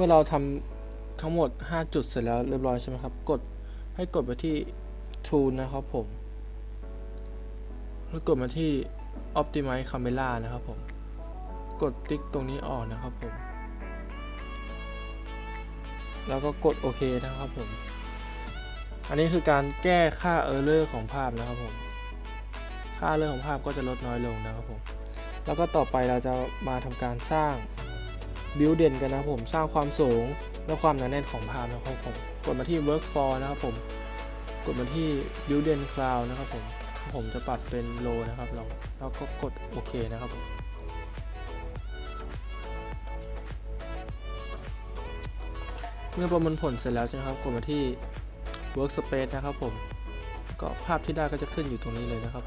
มื่อเราทำทั้งหมด 5 จุดเสร็จแล้วเรียบร้อยใช่ไหมครับ กดให้กดไปที่ Tool นะครับผม แล้วกดมาที่ Optimize Camera นะครับผม กดติ๊กตรงนี้ออกนะครับผม แล้วก็กดโอเคนะครับผม อันนี้คือการแก้ค่า Error ของภาพนะครับผม ค่า Error ของภาพก็จะลดน้อยลงนะครับผม แล้วก็ต่อไปเราจะมาทำการสร้าง บิวเด่นกันนะผมสร้างความสูงและความหนาแน่นของภาพนะครับผมกดมาที่ work for นะครับผมกดมาที่ build den cloud นะครับผมผมจะปรับเป็น low นะครับเราแล้วก็กดโอเคนะครับผมเมื่อประมวลผลเสร็จแล้วใช่ไหมครับกดมาที่ workspace นะครับผมก็ภาพที่ได้ก็จะขึ้นอยู่ตรงนี้เลยนะครับ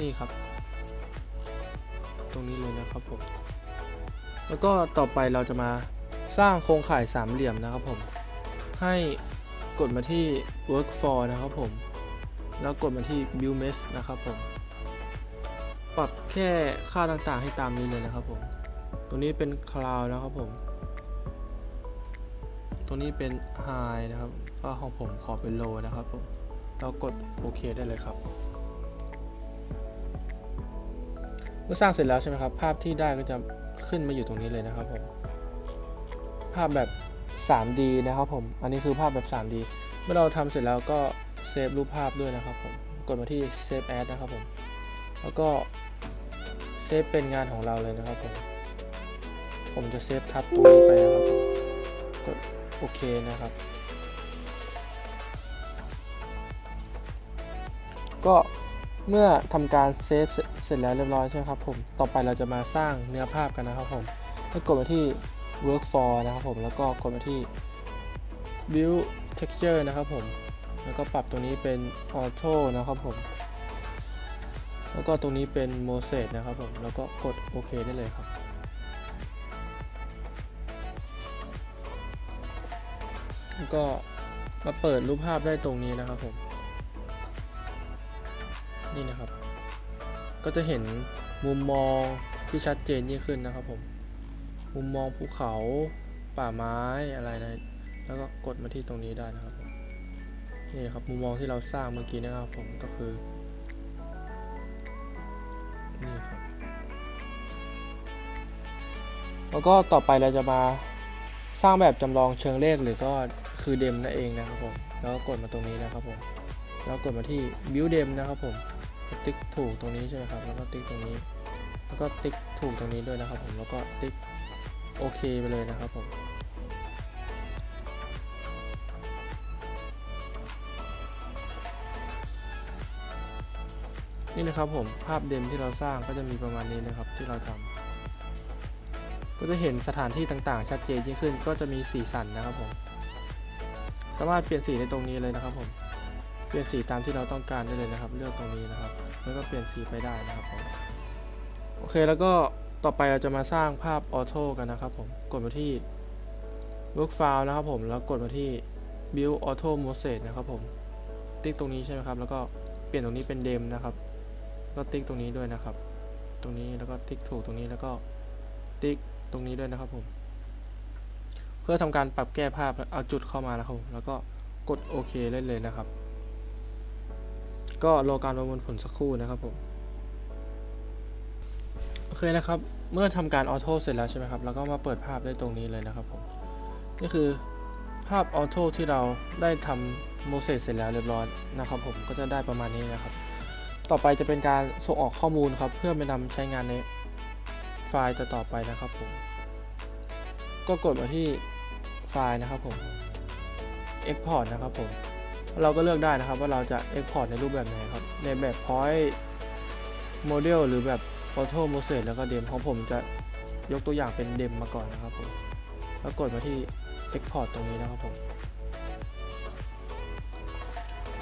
นี่ครับ รงนี้เลยนะครับผม แล้วก็ต่อไปเราจะมาสร้างโครงข่ายสามเหลี่ยมนะครับผม ให้กดมาที่ work for นะครับผม แล้วกดมาที่ build mesh นะครับผม ปรับแค่ค่าต่างๆให้ตามนี้เลยนะครับผม ตรงนี้เป็น cloud นะครับผม ตรงนี้เป็น high นะครับก็ของผมขอเป็น low นะครับผมแล้วกดโอเคได้เลยครับ เมื่อสร้างเสร็จแล้วใช่ไหมครับ ภาพที่ได้ก็จะขึ้นมาอยู่ตรงนี้เลยนะครับผม ภาพแบบ 3D นะครับผม อันนี้คือภาพแบบ 3D เมื่อเราทำเสร็จแล้วก็เซฟรูปภาพด้วยนะครับผม กดมาที่ Save As นะครับผม แล้วก็เซฟเป็นงานของเราเลยนะครับผม ผมจะเซฟทับตรงนี้ไปนะครับผมกดโอเคนะครับ ก็ เมื่อทำการเซฟเสร็จแล้วเรียบร้อยใช่ไหมครับผมต่อไปเราจะมาสร้างเนื้อภาพกันนะครับผมให้กดมาที่ work for นะครับผมแล้วก็กดมาที่ build texture นะครับผมแล้วก็ปรับตรงนี้เป็น auto นะครับผมแล้วก็ตรงนี้เป็น mosaic นะครับผมแล้วก็กดโอเคได้เลยครับแล้วก็มาเปิดรูปภาพได้ตรงนี้นะครับผม นี่นะครับ ก็จะเห็นมุมมองที่ชัดเจนยิ่งขึ้นนะครับผม มุมมองภูเขาป่าไม้อะไรนะแล้วก็กดมาที่ตรงนี้ได้นะครับนี่นะครับมุมมองที่เราสร้างเมื่อกี้นะครับผมก็คือนี่ครับแล้วก็ต่อไปเราจะมาสร้างแบบจำลองเชิงเลขหรือก็คือเดมนั่นเองนะครับผมแล้วก็กดมาตรงนี้นะครับผมแล้วกดมาที่ build dem นะครับผม ติ๊กถูกตรงนี้ใช่ไหมครับ แล้วก็ติ๊กตรงนี้ แล้วก็ติ๊กถูกตรงนี้ด้วยนะครับผม แล้วก็ติ๊กโอเคไปเลยนะครับผมนี่นะครับผมภาพเดมที่เราสร้างก็จะมีประมาณนี้นะครับที่เราทำก็จะเห็นสถานที่ต่างๆ ชัดเจนยิ่งขึ้น ก็จะมีสีสันนะครับผม สามารถเปลี่ยนสีได้ตรงนี้เลยนะครับผม เปลี่ยนสีตามที่เราต้องการได้เลยนะครับ เลือกตรงนี้นะครับ แล้วก็เปลี่ยนสีไปได้นะครับผมโอเคแล้วก็ต่อไปเราจะมาสร้างภาพออโต้กันนะครับผมกดมาที่ work file นะครับผมแล้วกดมาที่ build auto mosaic นะครับผมติ๊กตรงนี้ใช่ไหมครับ แล้วก็เปลี่ยนตรงนี้เป็นเดมนะครับก็ติ๊กตรงนี้ด้วยนะครับ ตรงนี้แล้วก็ติ๊กถูกตรงนี้แล้วก็ติ๊กตรงนี้ด้วยนะครับผม เพื่อทำการปรับแก้ภาพเอาจุดเข้ามานะครับแล้วก็กดโอเคได้เลยนะครับ ก็รอการประมวลผลสักครู่นะครับผม โอเคนะครับ เมื่อทำการออโต้เสร็จแล้วใช่ไหมครับ แล้วก็มาเปิดภาพได้ตรงนี้เลยนะครับผม นี่คือภาพออโต้ที่เราได้ทำโมเสสเสร็จแล้วเรียบร้อยนะครับผม ก็จะได้ประมาณนี้นะครับ ต่อไปจะเป็นการส่งออกข้อมูลครับ เพื่อไปนำใช้งานในไฟล์ต่อไปนะครับผม ก็กดมาที่ไฟล์นะครับผม Export นะครับผม เราก็เลือกได้นะครับว่าเราจะ Export ในรูปแบบไหนครับ ในแบบ Point Model หรือแบบ Auto Mosaic แล้วก็เดมของผมจะยกตัวอย่างเป็นเดมมาก่อนนะครับผม แล้วกดมาที่ Export ตรงนี้นะครับผม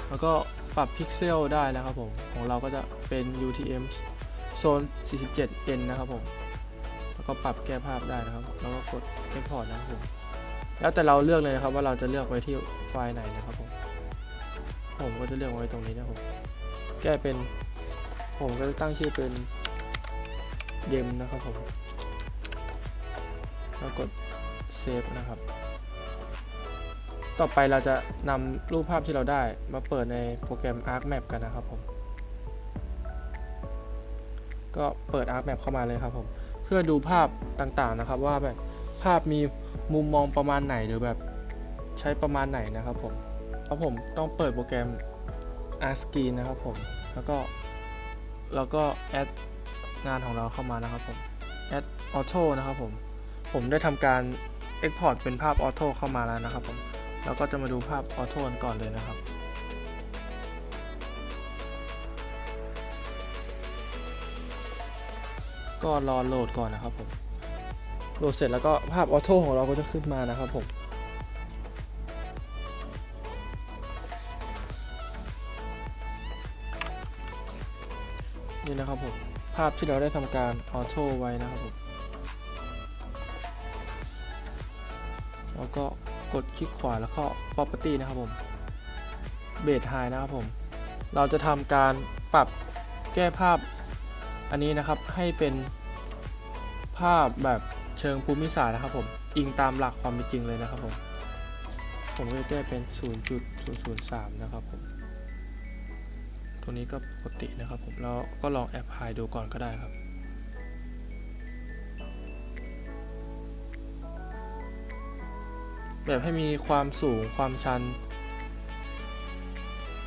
แล้วก็ปรับพิกเซลได้นะครับผม ของเราก็จะเป็น UTM โซน 47N นะครับผม แล้วก็ปรับแก้ภาพได้นะครับ แล้วก็กด Export นะครับผม แล้วแต่เราเลือกเลยนะครับว่าเราจะเลือกไว้ที่ไฟล์ไหนนะครับผม ผมก็จะเลือกไว้ตรงนี้นะครับผมแก้เป็นผมก็จะตั้งชื่อเป็นเดมนะครับผมแล้วกดเซฟนะครับ ต่อไปเราจะนำรูปภาพที่เราได้มาเปิดในโปรแกรม ArcMap กันนะครับผม ก็เปิด ArcMap เข้ามาเลยครับผม เพื่อดูภาพต่างๆนะครับว่าแบบภาพมีมุมมองประมาณไหนหรือแบบใช้ประมาณไหนนะครับผม เพราะผมต้องเปิดโปรแกรม ArcScreen นะครับผม แล้วก็แล้วก็แอดงานของเราเข้ามานะครับผม Add Auto นะครับผม ผมได้ทำการ Export เป็นภาพ Auto เข้ามาแล้วนะครับผม แล้วก็จะมาดูภาพ Auto กันก่อนเลยนะครับก็รอโหลดก่อนนะครับผม โหลดเสร็จแล้วก็ภาพ Auto ของเราก็จะขึ้นมานะครับผม นี่นะครับผม ภาพที่เราได้ทำการออโต้ไว้นะครับผม แล้วก็กดคลิกขวาแล้วก็ property นะครับผม base high นะครับผม เราจะทำการปรับแก้ภาพอันนี้นะครับให้เป็นภาพแบบเชิงภูมิศาสตร์นะครับผม อิงตามหลักความเป็นจริงเลยนะครับผม ผมก็จะแก้เป็น 0.003 นะครับผม ตัวนี้ก็ปกตินะครับผมแล้วก็ลองแอปพลายดูก่อนก็ได้ครับแบบให้มีความสูงความชัน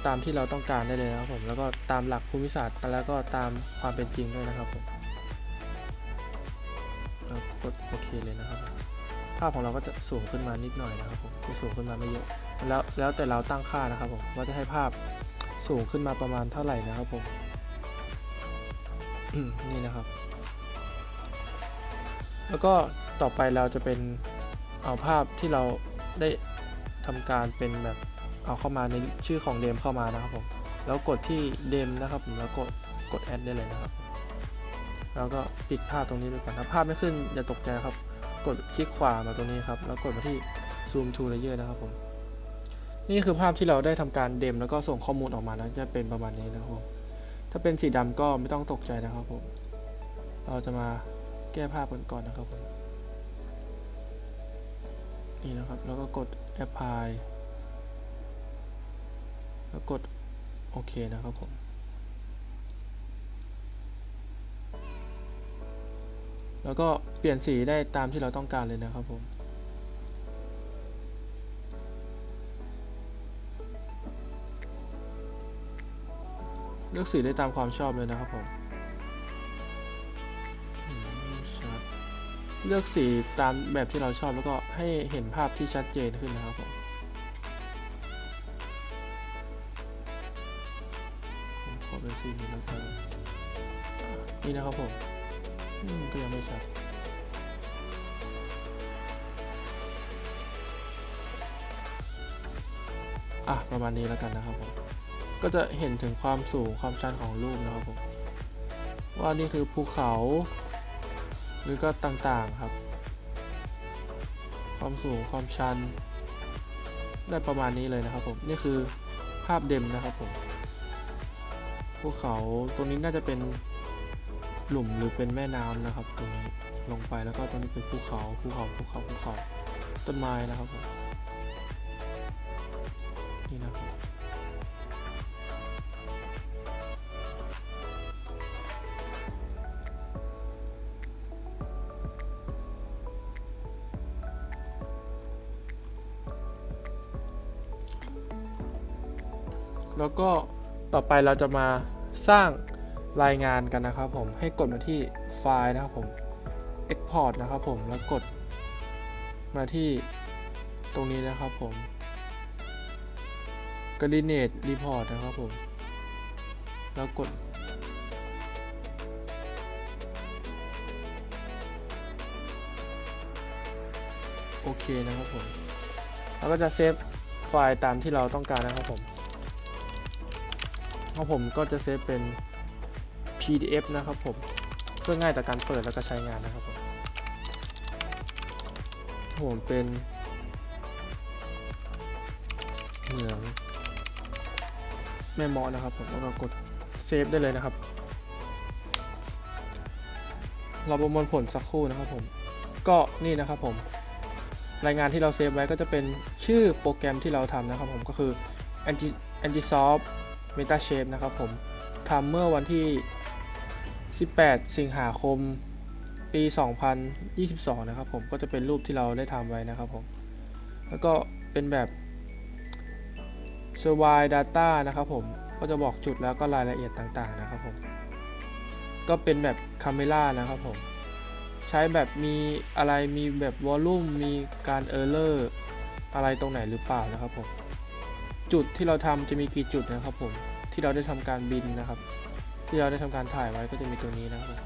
ตามที่เราต้องการได้เลยนะครับผมแล้วก็ตามหลักภูมิศาสตร์แล้วก็ตามความเป็นจริงด้วยนะครับผมแล้วกดโอเคเลยนะครับ ภาพของเราก็จะสูงขึ้นมานิดหน่อยนะครับผมจะสูงขึ้นมาไม่เยอะแล้วแล้วแต่เราตั้งค่านะครับผมว่าจะให้ภาพ สูงขึ้นมาประมาณเท่าไหร่นะครับผมนี่นะครับ แล้วก็ต่อไปเราจะเป็นเอาภาพที่เราได้ทำการเป็นแบบเอาเข้ามาในชื่อของเดมเข้ามานะครับผมแล้วกดที่เดมนะครับผมแล้วกดกดแอดได้เลยนะครับ แล้วก็ปิดภาพตรงนี้ไปก่อนถ้าภาพไม่ขึ้นอย่าตกใจครับ กดคลิกขวามาตรงนี้ครับ แล้วกดมาที่ zoom to layer นะครับผม นี่คือภาพที่เราได้ทำการเดมแล้วก็ส่งข้อมูลออกมาแล้วจะเป็นประมาณนี้นะครับผมถ้าเป็นสีดำก็ไม่ต้องตกใจนะครับผมเราจะมาแก้ภาพกันก่อนนะครับผมนี่นะครับแล้วก็กด apply แล้วกดโอเคนะครับผมแล้วก็เปลี่ยนสีได้ตามที่เราต้องการเลยนะครับผม ลือกสีได้ตามความชอบเลยนะครับผมเลือกสีตามแบบที่เราชอบแล้วก็ให้เห็นภาพที่ชัดเจนขึ้นนะครับผมขอเป็นสีนี้แล้วกันนี่นะครับผมอืมก็ยังไม่ชัดอะประมาณนี้แล้วกันนะครับผม ก็จะเห็นถึงความสูงความชันของรูปนะครับผมว่านี่คือภูเขา หรือก็ต่างๆครับ ความสูงความชัน ได้ประมาณนี้เลยนะครับผมนี่คือภาพเดมนะครับผมภูเขาตรงนี้น่าจะเป็นหลุมหรือเป็นแม่น้ำนะครับ ตรงนี้ลงไปแล้วก็ตรงนี้เป็นภูเขาภูเขาภูเขาภูเขาต้นไม้นะครับผมนี่นะครับ แล้วก็ต่อไปเราจะมาสร้างรายงานกันนะครับผมให้กดมาที่ไฟล์นะครับผม Export นะครับผมแล้วกดมาที่ตรงนี้นะครับผม Coordinate Report นะครับผม แล้วกด โอเคนะครับผม แล้วก็จะเซฟไฟล์ตามที่เราต้องการนะครับผม ของผมก็จะเซฟเป็น PDF นะครับผม เพื่อง่ายต่อการเปิดแล้วก็ใช้งานนะครับผมผมเป็นเหมืองแม่มอนะครับผมแล้วก็กดเซฟได้เลยนะครับเราประมวลผลสักครู่นะครับผมก็นี่นะครับผมรายงานที่เราเซฟไว้ก็จะเป็นชื่อโปรแกรมที่เราทำนะครับผมก็คือ a n g i s o f t Metashape นะครับผมทำเมื่อวันที่ 18 สิงหาคม ปี 2022 นะครับผมก็จะเป็นรูปที่เราได้ทำไว้นะครับผมแล้วก็เป็นแบบ Survive Data นะครับผมก็จะบอกจุดแล้วก็รายละเอียดต่างๆนะครับผมก็เป็นแบบ Camera นะครับผมใช้แบบมีอะไรมีแบบวอลลุ่มมีการเออร์เลอร์อะไรตรงไหนหรือเปล่านะครับผม จุดที่เราทำจะมีกี่จุดนะครับผมที่เราได้ทำการบินนะครับ ที่เราได้ทำการถ่ายไว้ก็จะมีตรงนี้นะครับ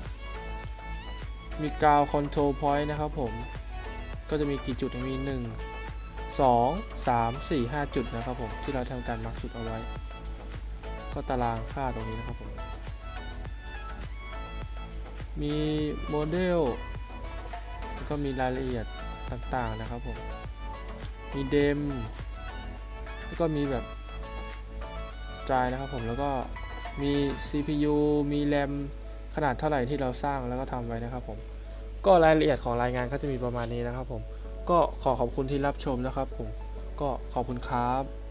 มีกาวคอนโทรลพอยต์นะครับผมก็จะมีกี่จุดมี 1 2 3 4 5 จุดนะครับผมที่เราทำการมาร์กจุดเอาไว้ ก็ตารางค่าตรงนี้นะครับผมมีโมเดลแล้วก็มีรายละเอียดต่างๆนะครับผมมีเดม แล้วก็มีแบบสไตล์นะครับผมแล้วก็มี CPU มีแรมขนาดเท่าไหร่ที่เราสร้างแล้วก็ทำไว้นะครับผมก็รายละเอียดของรายงานก็จะมีประมาณนี้นะครับผมก็ขอขอบคุณที่รับชมนะครับผมก็ขอบคุณครับ